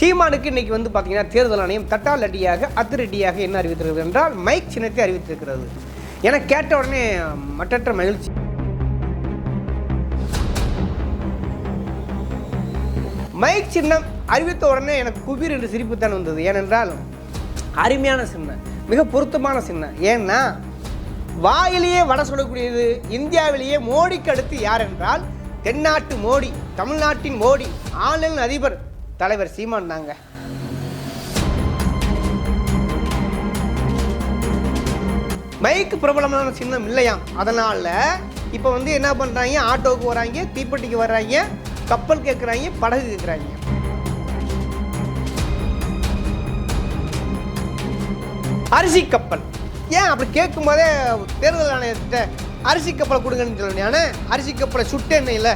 சீமானுக்கு இன்னைக்கு வந்து பார்த்தீங்கன்னா தேர்தல் ஆணையம் தட்டால் அடியாக அதிரடியாக என்ன அறிவித்திருக்கிறது என்றால் மைக் சின்னத்தை அறிவித்திருக்கிறது. என கேட்ட உடனே மற்றற்ற மகிழ்ச்சி. மைக் சின்னம் அறிவித்த உடனே எனக்கு குபீர் என்று சிரிப்பு தான் வந்தது. ஏனென்றால் அருமையான சின்னம் மிக பொருத்தமான சின்னம் ஏன்னா வாயிலேயே வட சொல்லக்கூடியது இந்தியாவிலேயே மோடிக்கு அடுத்து யார் என்றால் தென்னாட்டு மோடி தமிழ்நாட்டின் மோடி ஆளுநர் அதிபர் தலைவர் சீமான் தாங்க. மைக்கு பிரபலமான சின்னம் இல்லையா? அதனால இப்போ வந்து என்ன பண்ணுறாங்க ஆட்டோவுக்கு வராங்க தீப்பெட்டிக்கு வர்றாங்க கப்பல் கேட்குறாங்க படகு கேட்குறாங்க அரிசி கப்பல். ஏன் அப்படி கேட்கும் போதே தேர்தல் ஆணையத்திட்ட அரிசி கப்பலை கொடுங்கன்னு சொல்லணும் அரிசி கப்பலை சுட்டு எண்ணெயில்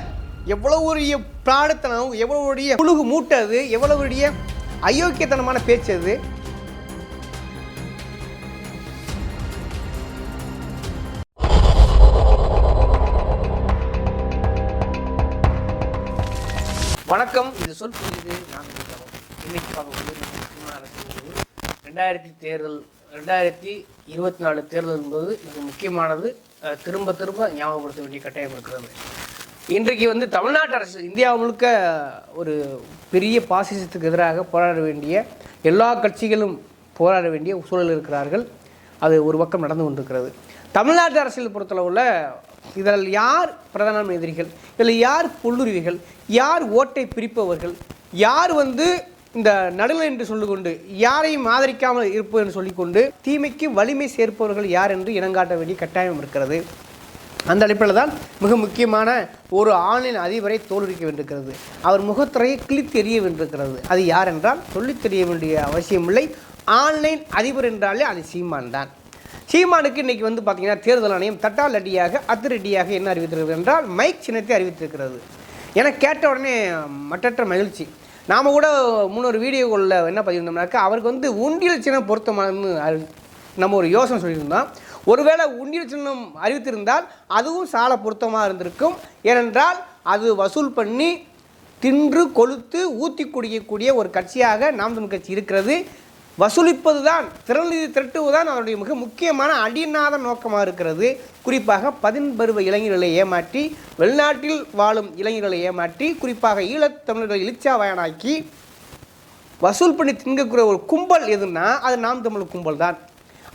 எவ்வளோ ஒரு பிராடத்தனம் எவ்வளவுடைய பெரிய புழுகு எவ்வளவுடைய அயோக்கியத்தனமான பேச்சு அது? வணக்கம். இது சொல் புரியுது. நான் இன்னைக்கு பார்க்கக்கூடிய ரெண்டாயிரத்தி தேர்தல் ரெண்டாயிரத்தி இருபத்தி நாலு தேர்தல் என்பது மிக முக்கியமானது. திரும்ப திரும்ப ஞாபகப்படுத்த வேண்டிய கட்டாயம் இருக்கிறது. இன்றைக்கு வந்து தமிழ்நாட்டு அரசு இந்தியா முழுக்க ஒரு பெரிய பாசிசத்துக்கு எதிராக போராட வேண்டிய எல்லா கட்சிகளும் போராட வேண்டிய சூழல் இருக்கிறார்கள். அது ஒரு பக்கம் நடந்து கொண்டிருக்கிறது. தமிழ்நாட்டு அரசியல் பொறுத்தளவில் இதில் யார் பிரதான எதிரிகள் இதில் யார் புல்லுருவிகள் யார் ஓட்டை பிரிப்பவர்கள் யார் வந்து இந்த நடுநிலை என்று சொல்லிக்கொண்டு யாரையும் ஆதரிக்காமல் இருப்பது என்று சொல்லிக்கொண்டு தீமைக்கு வலிமை சேர்ப்பவர்கள் யார் என்று இனங்காட்ட வேண்டிய கட்டாயம் இருக்கிறது. அந்த அடிப்படையில் தான் மிக முக்கியமான ஒரு ஆணின் அதிபரை தோல்விக்க வேண்டியிருக்கிறது. அவர் முகத்துறையை கிழித்து தெரிய வேண்டியிருக்கிறது. அது யார் என்றால் சொல்லித் தெரிய வேண்டிய அவசியமில்லை ஆன்லைன் அதிபர் என்றாலே அது சீமான் தான். சீமானுக்கு இன்னைக்கு வந்து பார்த்திங்கன்னா தேர்தல் ஆணையம் தட்டால் அடியாக அதிரடியாக என்ன அறிவித்திருக்கிறது என்றால் மைக் சின்னத்தை அறிவித்திருக்கிறது. எனக்கு கேட்ட உடனே மற்றற்ற மகிழ்ச்சி. நாம் கூட முன்னொரு வீடியோக்குள்ள என்ன பதிவிருந்தோம்னாக்கா அவருக்கு வந்து உண்டியல் சின்னம் பொருத்தமானதுன்னு நம்ம ஒரு யோசனை சொல்லியிருந்தோம். ஒருவேளை உண்டியல் சின்னம் அறிவித்திருந்தால் அதுவும் சால பொருத்தமாக இருந்திருக்கும். ஏனென்றால் அது வசூல் பண்ணி தின்று கொளுத்து ஊற்றி குடிக்கக்கூடிய ஒரு கட்சியாக நாம் தமிழ் கட்சி இருக்கிறது. வசூலிப்பது தான் திறநிதி திரட்டுவதுதான் அவருடைய மிக முக்கியமான அடிநாத நோக்கமாக இருக்கிறது. குறிப்பாக பதின்பருவ இளைஞர்களை ஏமாற்றி வெளிநாட்டில் வாழும் இளைஞர்களை ஏமாற்றி குறிப்பாக ஈழத்தமிழர்களை இளிச்சாவயனாக்கி வசூல் பண்ணி திங்கக்கூடிய ஒரு கும்பல் எதுன்னா அது நாம் தமிழ் கும்பல் தான்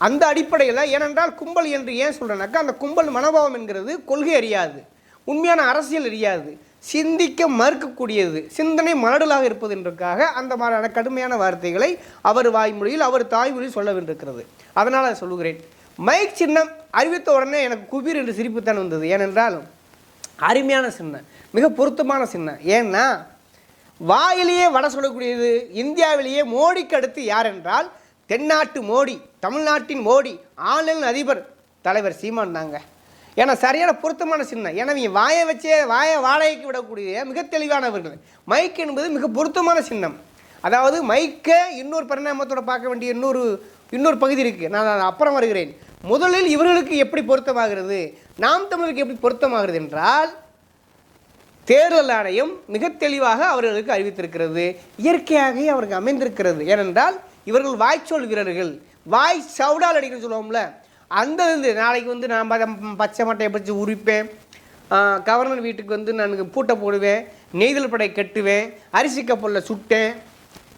அந்த அடிப்படையில் ஏனென்றால் கும்பல் என்று ஏன் சொல்கிறேன்னாக்கா அந்த கும்பல் மனோபாவம் என்கிறது கொள்கை அறியாது உண்மையான அரசியல் அறியாது சிந்திக்க மறுக்கக்கூடியது சிந்தனை மலடலாக இருப்பது என்றக்காக அந்த மாதிரியான கடுமையான வார்த்தைகளை அவர் வாய்மொழியில் அவர் தாய்மொழியில் சொல்ல வேண்டியிருக்கிறது. அதனால் அதை சொல்லுகிறேன். மைக் சின்னம் அறிவித்த உடனே எனக்கு குபீர் என்று சிரிப்புத்தான் வந்தது. ஏனென்றால் அருமையான சின்னம் மிக பொருத்தமான சின்னம். ஏன்னா வாயிலேயே வட சொல்லக்கூடியது இந்தியாவிலேயே மோடிக்கு அடுத்து யார் என்றால் தென்னாட்டு மோடி தமிழ்நாட்டின் மோடி ஆளுநர் அதிபர் தலைவர் சீமான் தாங்க. ஏன்னா சரியான பொருத்தமான சின்னம். ஏன்னா இவங்க வாயை வச்சே வாயை வாடகைக்கு விடக்கூடிய மிக தெளிவானவர்கள். மைக் என்பது மிக பொருத்தமான சின்னம். அதாவது மைக்கை இன்னொரு பரிணாமத்தோட பார்க்க வேண்டிய இன்னொரு இன்னொரு பகுதி இருக்குது நான் நான் அப்புறம் வருகிறேன். முதலில் இவர்களுக்கு எப்படி பொருத்தமாகிறது? நாம் தமிழருக்கு எப்படி பொருத்தமாகிறது என்றால் தேர்தல் ஆணையம் மிக தெளிவாக அவர்களுக்கு அறிவித்திருக்கிறது. இயற்கையாகவே அவருக்கு அமைந்திருக்கிறது. ஏனென்றால் இவர்கள் வாய்ச்சொல் வீரர்கள். வாய் சவுடால் அடிக்கணும்னு சொல்லுவோம்ல அந்த இது நாளைக்கு வந்து நான் பச்சை மட்டையை பறித்து உரிப்பேன். கவர்னர் வீட்டுக்கு வந்து நான் பூட்டை போடுவேன் நெய்தல் படை கட்டுவேன் அரிசி கப்பலில் சுட்டேன்.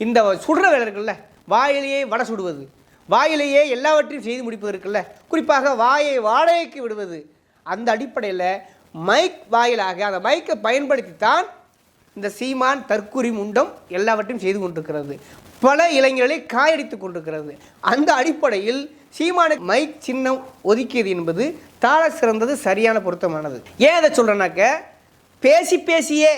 இந்த சுடுற வேலை இருக்குல்ல வாயிலேயே வடை சுடுவது. வாயிலேயே எல்லாவற்றையும் செய்து முடிப்பது இருக்குல்ல குறிப்பாக வாயை வாடகைக்கு விடுவது. அந்த அடிப்படையில் மைக் வாயிலாக அந்த மைக்கை பயன்படுத்தித்தான் இந்த சீமான் தற்குறி முண்டம் எல்லாவற்றையும் செய்து கொண்டிருக்கிறது. பல இளைஞர்களை காயடித்துக் கொண்டிருக்கிறது. அந்த அடிப்படையில் சீமானுக்கு மைக் சின்னம் ஒதுக்கியது என்பது தாழ சிறந்தது சரியான பொருத்தமானது. ஏன் அதை சொல்கிறேன்னாக்க பேசி பேசியே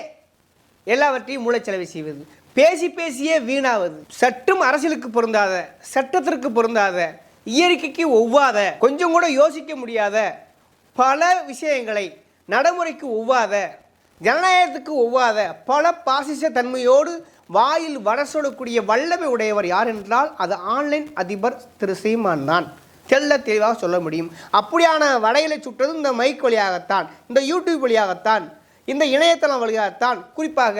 எல்லாவற்றையும் மூளைச்சலவை செய்வது. பேசி பேசியே வீணாவது. சற்றும் அரசியலுக்கு பொருந்தாத சட்டத்திற்கு பொருந்தாத இயற்கைக்கு ஒவ்வாத கொஞ்சம் கூட யோசிக்க முடியாத பல விஷயங்களை நடைமுறைக்கு ஒவ்வாத ஜனநாயகத்துக்கு ஒவ்வாத பல பாசிச தன்மையோடு வாயில் வடசொடக்கூடிய வல்லமை உடையவர் யார் என்றால் அது ஆன்லைன் அதிபர் திரு சீமான் தான். தெல்ல தெளிவாக சொல்ல முடியும். அப்படியான வடையலை சுட்டது இந்த மைக் வழியாகத்தான் இந்த யூடியூப் வழியாகத்தான் இந்த இணையதளம் வழியாகத்தான். குறிப்பாக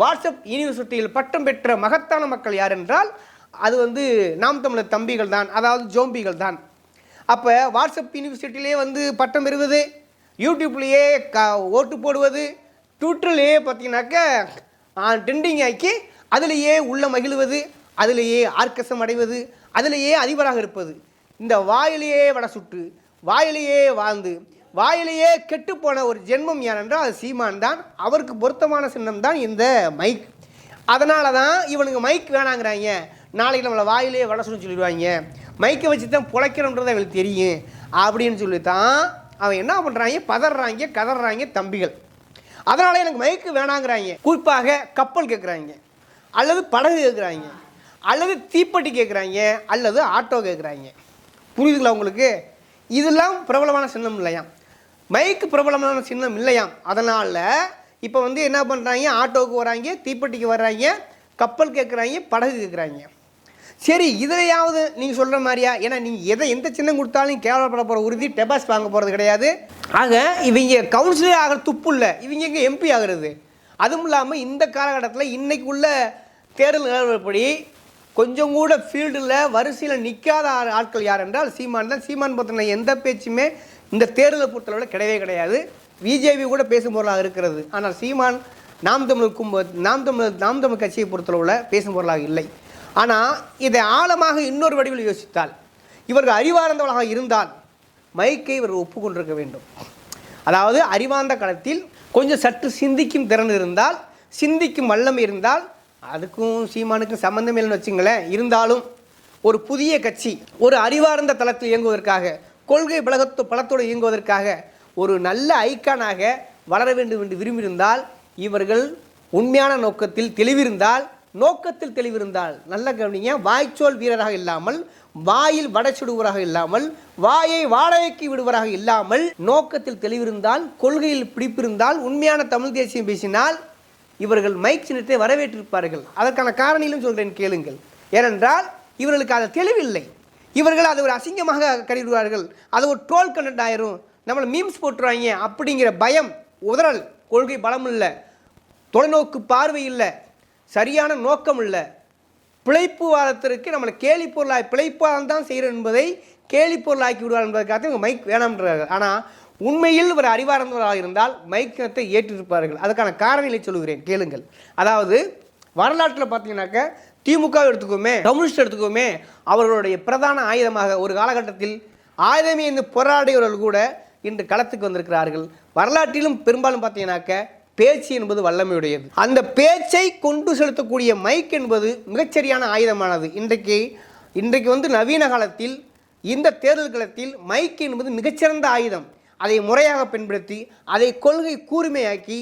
வாட்ஸ்அப் யூனிவர்சிட்டியில் பட்டம் பெற்ற மகத்தான மக்கள் யார் என்றால் அது வந்து நாம் தமிழர் தம்பிகள் தான் அதாவது ஜோம்பிகள் தான். அப்போ வாட்ஸ்அப் யூனிவர்சிட்டியிலே வந்து பட்டம் பெறுவது யூடியூப்லேயே க ஓட்டு போடுவது ட்விட்டர்லேயே பார்த்தீங்கன்னாக்க ட்ரெண்டிங் ஆக்கி அதிலேயே உள்ள மகிழ்வது அதிலேயே ஆர்க்கசம் அடைவது அதிலேயே அதிபராக இருப்பது. இந்த வாயிலேயே வடை சுட்டு வாயிலேயே வாழ்ந்து வாயிலேயே கெட்டுப்போன ஒரு ஜென்மம் ஏனென்றால் அது சீமான் தான். அவருக்கு பொருத்தமான சின்னம் தான் இந்த மைக் அதனால தான் இவனுக்கு மைக் வேணாங்கிறாங்க. நாளைக்கு நம்மளை வாயிலேயே வட சுட சொல்லிடுவாங்க. மைக்கை வச்சு தான் பிழைக்கிறோன்றது அவங்களுக்கு தெரியும். அப்படின்னு சொல்லி தான் அவன் என்ன பண்ணுறாங்க பதறாங்க கதறாங்க தம்பிகள். அதனால எனக்கு மைக்கு வேணாங்கிறாங்க. குறிப்பாக கப்பல் கேட்குறாங்க அல்லது படகு கேட்குறாங்க அல்லது தீப்பெட்டி கேட்குறாங்க அல்லது ஆட்டோ கேட்குறாங்க புரியுதுங்களா உங்களுக்கு? இதெல்லாம் பிரபலமான சின்னம் இல்லையாம் மைக்கு பிரபலமான சின்னம் இல்லையாம் அதனால் இப்போ வந்து என்ன பண்ணுறாங்க ஆட்டோவுக்கு வராங்க தீப்பெட்டிக்கு வர்றாங்க கப்பல் கேட்குறாங்க படகு கேட்குறாங்க சரி இதையாவது நீங்கள் சொல்கிற மாதிரியா? ஏன்னா நீங்கள் எதை எந்த சின்னம் கொடுத்தாலும் கேவலப்பட போகிற உறுதி டெபாஸ் வாங்க போகிறது கிடையாது. ஆக இவங்க கவுன்சிலே ஆகிற துப்பு இல்லை. இவங்க எங்கே எம்பி ஆகிறது? அதுவும் இல்லாமல் இந்த காலகட்டத்தில் இன்றைக்கு உள்ள தேர்தல் நிலவரப்படி கொஞ்சம் கூட ஃபீல்டில் வரிசையில் நிற்காத ஆட்கள் யார் என்றால் சீமான் தான். சீமான் பற்றின எந்த பேச்சுமே இந்த தேர்தலை பொறுத்தளவில் கிடையவே கிடையாது. பிஜேபி கூட பேசும் பொருளாக இருக்கிறது. ஆனால் சீமான் நாம் தமிழுக்கும் நாம் தமிழ் நாம் தமிழ் கட்சியை பொறுத்தளவில் பேசும் பொருளாக இல்லை. ஆனால் இதை ஆழமாக இன்னொரு வடிவில் யோசித்தால் இவர்கள் அறிவார்ந்தவளாக இருந்தால் மைக்கை இவர் ஒப்புக்கொண்டிருக்க வேண்டும். அதாவது அறிவார்ந்த களத்தில் கொஞ்சம் சற்று சிந்திக்கும் திறன் இருந்தால் சிந்திக்கும் வல்லம் இருந்தால் அதுக்கும் சீமானுக்கும் சம்மந்தம் இல்லைன்னு வச்சுங்களேன் இருந்தாலும் ஒரு புதிய கட்சி ஒரு அறிவார்ந்த தளத்தில் இயங்குவதற்காக கொள்கை பலகத்து பலத்தோடு இயங்குவதற்காக ஒரு நல்ல ஐக்கானாக வளர வேண்டும் என்று விரும்பியிருந்தால் இவர்கள் உண்மையான நோக்கத்தில் தெளிவிருந்தால் நோக்கத்தில் தெளிவிருந்தால் நல்ல கவனிங்க. வாய்ச்சோல் வீரராக இல்லாமல் வாயில் வடச்சுடுவராக இல்லாமல் வாயை வாடகைக்கு விடுவராக இல்லாமல் நோக்கத்தில் தெளிவிருந்தால் கொள்கையில் பிடிப்பிருந்தால் உண்மையான தமிழ் தேசியம் பேசினால் இவர்கள் மைக் சின்னத்தை வரவேற்றிருப்பார்கள். அதற்கான காரணியிலும் சொல்கிறேன் கேளுங்கள். ஏனென்றால் இவர்களுக்கு அது தெளிவில்லை. இவர்கள் அதை ஒரு அசிங்கமாக கருதுவார்கள். அது ஒரு ட்ரோல் கண்டென்ட் ஆயிரும். நம்மளை மீம்ஸ் போட்டுருவாங்க. அப்படிங்கிற பயம் உதறல் கொள்கை பலம் இல்லை. தொலைநோக்கு பார்வை இல்லை. சரியான நோக்கம் இல்லை பிழைப்பு வாதத்திற்கு நம்மளை கேலி பொருளாய் பிழைப்பாதம் தான் செய்கிறோம் என்பதை கேலி பொருளாக்கி விடுவார் என்பதற்காக இவங்க மைக் வேணாம்ன்றார்கள். ஆனால் உண்மையில் ஒரு அறிவார்ந்தவராக இருந்தால் மைக்கத்தை ஏற்றிருப்பார்கள். அதுக்கான காரணங்களை சொல்லுகிறேன் கேளுங்கள். அதாவது வரலாற்றில் பார்த்தீங்கன்னாக்க திமுக எடுத்துக்கோமே கம்யூனிஸ்ட் எடுத்துக்கோமே அவர்களுடைய பிரதான ஆயுதமாக ஒரு காலகட்டத்தில் ஆயுதமே என்று போராடியவர்கள் கூட இன்று களத்துக்கு வந்திருக்கிறார்கள். வரலாற்றிலும் பெரும்பாலும் பார்த்தீங்கன்னாக்க பேச்சு என்பது வல்லமையுடையது. அந்த பேச்சை கொண்டு செலுத்தக்கூடிய மைக் என்பது மிகச்சரியான ஆயுதமானது. இன்றைக்கு இன்றைக்கு வந்து நவீன காலத்தில் இந்த தேர்தல் காலத்தில் மைக் என்பது மிகச்சிறந்த ஆயுதம். அதை முறையாக பயன்படுத்தி அதை கொள்கை கூர்மையாக்கி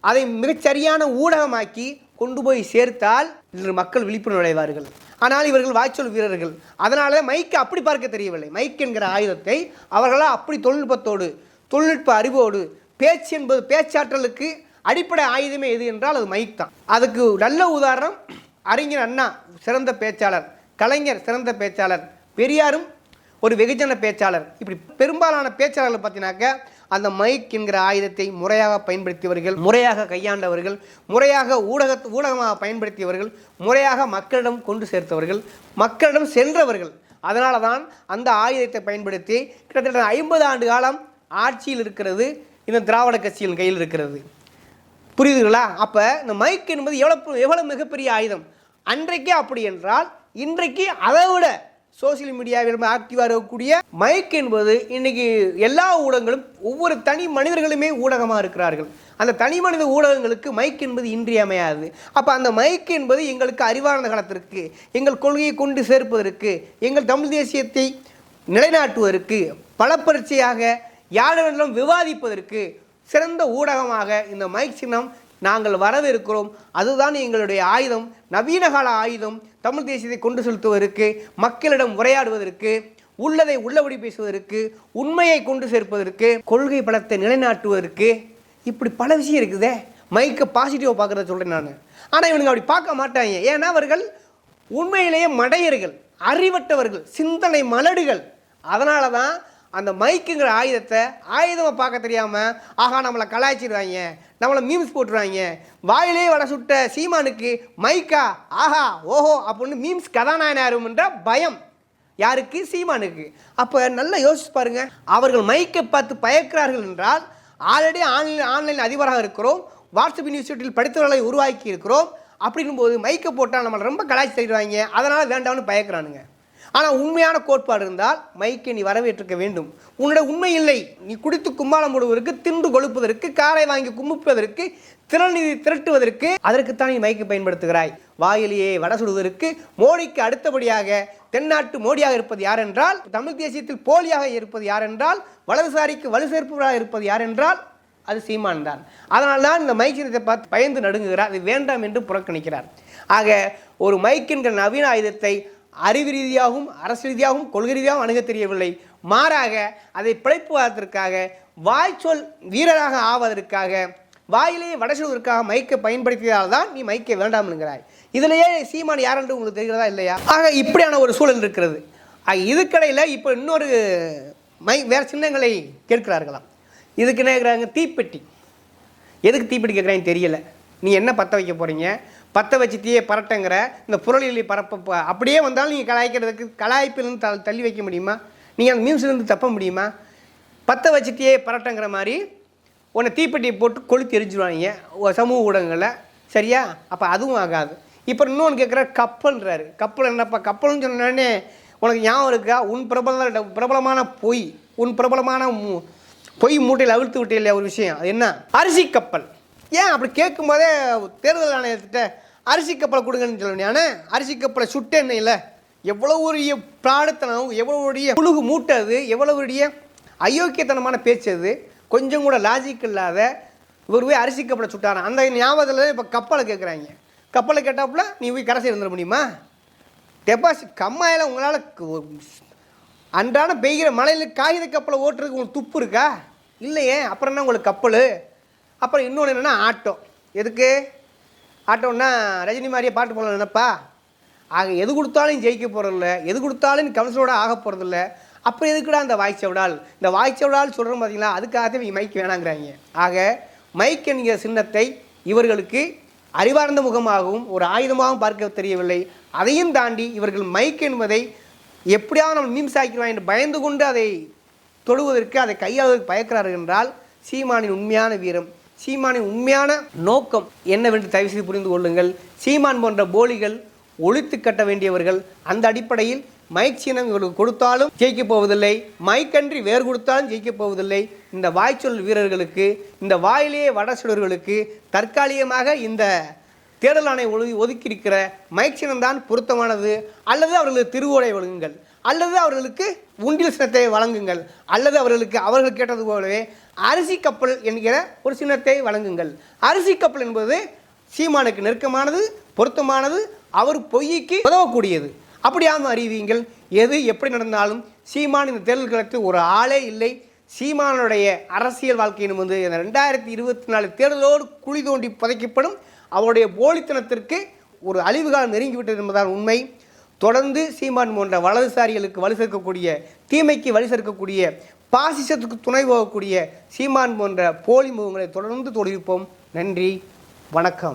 அதை மிகச்சரியான ஊடகமாக்கி கொண்டு போய் சேர்த்தால் இன்று மக்கள் விழிப்புணர்வு அடைவார்கள். ஆனால் இவர்கள் வாய்ச்சொல் வீரர்கள். அதனால மைக்கை அப்படி பார்க்க தெரியவில்லை. மைக் என்கிற ஆயுதத்தை அவர்களால் அப்படி தொழில்நுட்பத்தோடு தொழில்நுட்ப அறிவோடு பேச்சு என்பது பேச்சாற்றலுக்கு அடிப்படை ஆயுதமே எது என்றால் அது மைக் தான். அதுக்கு நல்ல உதாரணம் அறிஞர் அண்ணா சிறந்த பேச்சாளர் கலைஞர் சிறந்த பேச்சாளர் பெரியாரும் ஒரு வெகுஜன பேச்சாளர். இப்படி பெரும்பாலான பேச்சாளர்கள் பார்த்தீங்கன்னாக்க அந்த மைக் என்கிற ஆயுதத்தை முறையாக பயன்படுத்தியவர்கள் முறையாக கையாண்டவர்கள் முறையாக ஊடக ஊடகமாக பயன்படுத்தியவர்கள் முறையாக மக்களிடம் கொண்டு சேர்த்தவர்கள் மக்களிடம் சென்றவர்கள். அதனால தான் அந்த ஆயுதத்தை பயன்படுத்தி கிட்டத்தட்ட ஐம்பது ஆண்டு காலம் ஆட்சியில் இருக்கிறது இந்த திராவிட கட்சியின் கையில் இருக்கிறது. புரியுதுங்களா? அப்போ இந்த மைக் என்பது எவ்வளோ எவ்வளோ மிகப்பெரிய ஆயுதம்? அன்றைக்கே அப்படி என்றால் இன்றைக்கு அதை விட சோசியல் மீடியாவில் ஆக்டிவாக இருக்கக்கூடிய மைக் என்பது இன்னைக்கு எல்லா ஊடகங்களும் ஒவ்வொரு தனி மனிதர்களுமே ஊடகமாக இருக்கிறார்கள். அந்த தனி மனித ஊடகங்களுக்கு மைக் என்பது இன்றியமையாது அப்போ அந்த மைக் என்பது எங்களுக்கு அறிவார்ந்த காலத்திற்கு எங்கள் கொள்கையை கொண்டு சேர்ப்பதற்கு எங்கள் தமிழ் தேசியத்தை நிலைநாட்டுவதற்கு பலப்பரீட்சையாக யாரிடம் விவாதிப்பதற்கு சிறந்த ஊடகமாக இந்த மைக் சின்னம் நாங்கள் வரவிருக்கிறோம் அதுதான் எங்களுடைய ஆயுதம். நவீன கால ஆயுதம் தமிழ் தேசியத்தை கொண்டு செலுத்துவதற்கு மக்களிடம் உரையாடுவதற்கு உள்ளதை உள்ளபடி பேசுவதற்கு உண்மையை கொண்டு சேர்ப்பதற்கு கொள்கை பலத்தை நிலைநாட்டுவதற்கு இப்படி பல விஷயம் இருக்குதே. மைக்கை பாசிட்டிவாக பார்க்குறத சொல்கிறேன் நான். ஆனால் இவனுங்க அப்படி பார்க்க மாட்டாங்க. ஏன்னா அவர்கள் உண்மையிலேயே மடையர்கள் அறிவற்றவர்கள் சிந்தனை மலடுகள். அதனால தான் அந்த மைக்குங்கிற ஆயுதத்தை ஆயுதமாக பார்க்க தெரியாமல் ஆஹா நம்மளை கலாய்ச்சிடுவாங்க நம்மளை மீம்ஸ் போட்டுருவாங்க வாயிலே வட சுட்ட சீமானுக்கு மைக்கா ஆஹா ஓஹோ அப்படின்னு மீம்ஸ் கதாநாயகனாருன்ற பயம் யாருக்கு? சீமானுக்கு. அப்போ நல்லா யோசிச்சு பாருங்கள் அவர்கள் மைக்கை பார்த்து பயக்கிறார்கள் என்றால் ஆல்ரெடி ஆன்லைன் ஆன்லைன் அதிபராக இருக்கிறோம். வாட்ஸ்அப் யூனிவர்சிட்டியில் படித்தவர்களை உருவாக்கி இருக்கிறோம். அப்படிங்கும்போது மைக்கை போட்டால் நம்மளை ரொம்ப கலாய்ச்சி செய்வாங்க அதனால் வேண்டாம்னு பயக்கிறானுங்க. ஆனால் உண்மையான கோட்பாடு இருந்தால் மைக்கை நீ வரவேற்றுக்க வேண்டும். உன்னோட உண்மை இல்லை. நீ குடித்து கும்மாளம் போடுவதற்கு தின்று கொழுப்பதற்கு காரை வாங்கி கும்பிப்பதற்கு திறநிதி திரட்டுவதற்கு அதற்குத்தான் நீ மைக்கை பயன்படுத்துகிறாய். வாயிலேயே வட சுடுவதற்கு மோடிக்கு அடுத்தபடியாக தென்னாட்டு மோடியாக இருப்பது யார் என்றால் தமிழ் தேசியத்தில் போலியாக இருப்பது யார் என்றால் வலதுசாரிக்கு வலு சேர்ப்பவராக இருப்பது யார் என்றால் அது சீமான் தான். அதனால் தான் இந்த மைக்கினத்தை பார்த்து பயந்து நடுங்குகிறார். அது வேண்டாம் என்று புறக்கணிக்கிறார். ஆக ஒரு மைக்கின்ற நவீன ஆயுதத்தை அறிவு ரீதியாகவும் அரசு ரீதியாகவும் கொள்கை ரீதியாகவும் அணுக தெரியவில்லை. மாறாக அதை பிழைப்புவதற்காக வாய்ச்சொல் வீரராக ஆவதற்காக வாயிலேயே வடசுவதற்காக மைக்கை பயன்படுத்தியதால் தான் நீ மைக்கை வேண்டாம் என்கிறாய். இதிலேயே சீமான் யார் என்று உங்களுக்கு தெரிகிறதா இல்லையா? ஆக இப்படியான ஒரு சூழல் இருக்கிறது. இதுக்கடையில் இப்போ இன்னொரு மை வேறு சின்னங்களை கேட்கிறார்களாம். இதுக்கு என்ன கேட்குறாங்க? தீப்பெட்டி. எதுக்கு தீப்பெட்டி கேட்குறாங்க தெரியல. நீ என்ன பற்ற வைக்க போகிறீங்க பற்ற வச்சு தீயை பரட்டங்கிற இந்த புரளிகளை பரப்ப அப்படியே வந்தாலும் நீங்கள் கலாய்க்கிறதுக்கு கலாய்ப்பிலிருந்து த தள்ளி வைக்க முடியுமா? நீங்கள் அந்த மீம்ஸ்லேருந்து தப்ப முடியுமா? பற்ற வச்சு தீயை பரட்டங்கிற மாதிரி உன்னை தீப்பெட்டியை போட்டு கொளுத்தி எரிஞ்சிடுவாங்க சமூக ஊடகங்களில். சரியா? அப்போ அதுவும் ஆகாது. இப்போ இன்னொன்று கேட்குற கப்பல்ன்றாரு. கப்பல் என்னப்பா? கப்பல்னு சொன்னோடனே உனக்கு ஞாபகம் இருக்கா? உன் பிரபல பிரபலமான பொய் உன் பிரபலமான மு- பொய் மூட்டையில் அவிழ்த்து விட்டே இல்லையா ஒரு விஷயம்? அது என்ன? அரிசி கப்பல். ஏன் அப்படி கேட்கும்போதே தேர்தல் ஆணையத்திட்ட அரிசி கப்பலை கொடுங்கன்னு சொல்லணும் அரிசி கப்பலை சுட்டு எண்ணெயில் இல்லை எவ்வளோ பிராடத்தனம் எவ்வளோ உடைய புழுகு மூட்டது எவ்வளோ அயோக்கியத்தனமான பேச்சு அது. கொஞ்சம் கூட லாஜிக் இல்லாத இவர் போய் அரிசி கப்பலை சுட்டாரான் அந்த ஞாபகத்தில் இப்போ கப்பலை கேட்குறாங்க கப்பலை கேட்டாப்புல நீ போய் கரை இருந்துட முடியுமா? டெபாசிட் கம்மாயில் உங்களால் அன்றாட பெய்கிற மழையில் காகித கப்பலை ஓட்டுறதுக்கு உங்களுக்கு துப்பு இருக்கா? இல்லையே. அப்புறம் என்ன உங்களுக்கு கப்பல்? அப்புறம் இன்னொன்று என்னென்னா ஆட்டோ. எதுக்கு? ஆட்டோன்னா ரஜினி மாதிரியே பாட்டு போடலாம் நினைப்பா? ஆக எது கொடுத்தாலும் ஜெயிக்க போகிறதில்ல எது கொடுத்தாலும் கவுன்சிலோட ஆக போகிறதில்ல அப்புறம் எதுக்குடா அந்த வாய்ச்சவடால் இந்த வாய்ச்சவடால் சொல்கிறோம் பார்த்தீங்களா அதுக்காகவே இவங்க மைக் வேணாங்கிறாங்க. ஆக மைக் என்கிற சின்னத்தை இவர்களுக்கு அறிவார்ந்த முகமாகவும் ஒரு ஆயுதமாகவும் பார்க்க தெரியவில்லை. அதையும் தாண்டி இவர்கள் மைக் என்பதை எப்படியாவது நம்ம மீம்ஸ் ஆக்கிடுவாங்க என்று பயந்து கொண்டு அதை தொடுவதற்கு அதை கையாளுவதற்கு பயக்கிறார்கள் என்றால் சீமானின் உண்மையான வீரம். சீமானின் உண்மையான நோக்கம் என்னவென்று தயவு செய்து புரிந்து கொள்ளுங்கள். சீமான் போன்ற போலிகள் ஒழித்து கட்ட வேண்டியவர்கள் அந்த அடிப்படையில் மைக் சின்னம் இவர்களுக்கு கொடுத்தாலும் ஜெயிக்கப் போவதில்லை. மைக்கன்றி வேர் கொடுத்தாலும் ஜெயிக்கப் போவதில்லை. இந்த வாய்ச்சொல் வீரர்களுக்கு இந்த வாயிலேயே வடசுடர்களுக்கு தற்காலிகமாக இந்த தேர்தல் ஆணையம் ஒழுங்கி ஒதுக்கியிருக்கிற மைக் சின்னம் தான் பொருத்தமானது. அல்லது அவர்களுக்கு திருவோடை வழங்குங்கள். அல்லது அவர்களுக்கு உண்டில் சினத்தை வழங்குங்கள். அல்லது அவர்களுக்கு அவர்கள் கேட்டது போலவே அரிசி கப்பல் என்கிற ஒரு சின்னத்தை வழங்குங்கள். அரிசி கப்பல் என்பது சீமானுக்கு நெருக்கமானது பொருத்தமானது அவர் பொய்க்கு உதவக்கூடியது. அப்படியாமல் அறிவியுங்கள் எது எப்படி நடந்தாலும் சீமான் இந்த தேர்தல் களத்தில் ஒரு ஆளே இல்லை. சீமானுடைய அரசியல் வாழ்க்கையினும் வந்து இந்த ரெண்டாயிரத்தி இருபத்தி நாலு தேர்தலோடு குழி தோண்டி புதைக்கப்படும். அவருடைய போலித்தனத்திற்கு ஒரு அழிவு காலம் நெருங்கிவிட்டது என்பதால் உண்மை. தொடர்ந்து சீமான் போன்ற வலதுசாரிகளுக்கு வலு சேர்க்கக்கூடிய தீமைக்கு வழி சேர்க்கக்கூடிய பாசிசத்துக்கு துணை போகக்கூடிய சீமான் போன்ற போலி முகங்களை தொடர்ந்து தொழில்ப்போம் நன்றி. வணக்கம்.